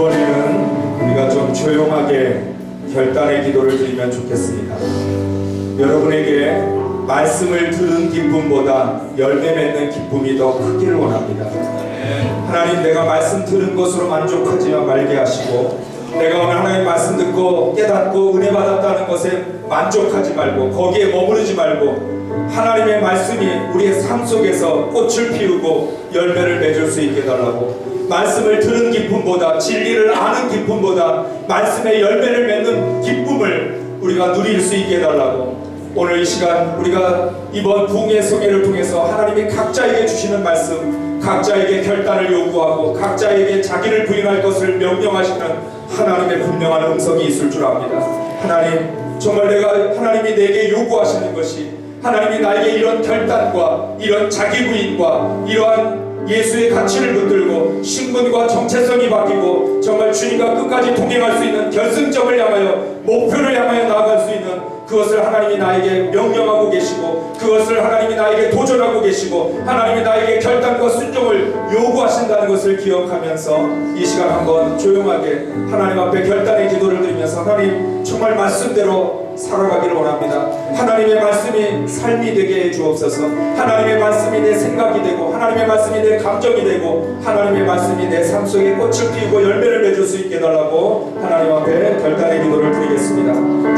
이번에는 우리가 좀 조용하게 결단의 기도를 드리면 좋겠습니다. 여러분에게 말씀을 들은 기쁨보다 열매 맺는 기쁨이 더 크기를 원합니다. 하나님 내가 말씀 들은 것으로 만족하지 말게 하시고 내가 오늘 하나님 말씀 듣고 깨닫고 은혜 받았다는 것에 만족하지 말고 거기에 머무르지 말고 하나님의 말씀이 우리의 삶 속에서 꽃을 피우고 열매를 맺을 수 있게 달라고. 말씀을 들은 기쁨보다 진리를 아는 기쁨보다 말씀의 열매를 맺는 기쁨을 우리가 누릴 수 있게 해달라고. 오늘 이 시간 우리가 이번 부흥의 성회를 통해서 하나님이 각자에게 주시는 말씀 각자에게 결단을 요구하고 각자에게 자기를 부인할 것을 명령하시는 하나님의 분명한 음성이 있을 줄 압니다. 하나님 정말 내가 하나님이 내게 요구하시는 것이 하나님이 나에게 이런 결단과 이런 자기 부인과 이러한 예수의 가치를 붙들고 신분과 정체성이 바뀌고 정말 주님과 끝까지 동행할 수 있는 결승점을 향하여 목표를 향하여 그것을 하나님이 나에게 명령하고 계시고 그것을 하나님이 나에게 도전하고 계시고 하나님이 나에게 결단과 순종을 요구하신다는 것을 기억하면서 이 시간 한번 조용하게 하나님 앞에 결단의 기도를 드리면서 하나님 정말 말씀대로 살아가기를 원합니다. 하나님의 말씀이 삶이 되게 해 주옵소서. 하나님의 말씀이 내 생각이 되고 하나님의 말씀이 내 감정이 되고 하나님의 말씀이 내 삶 속에 꽃을 피우고 열매를 맺을 수 있게 해달라고 하나님 앞에 결단의 기도를 드리겠습니다.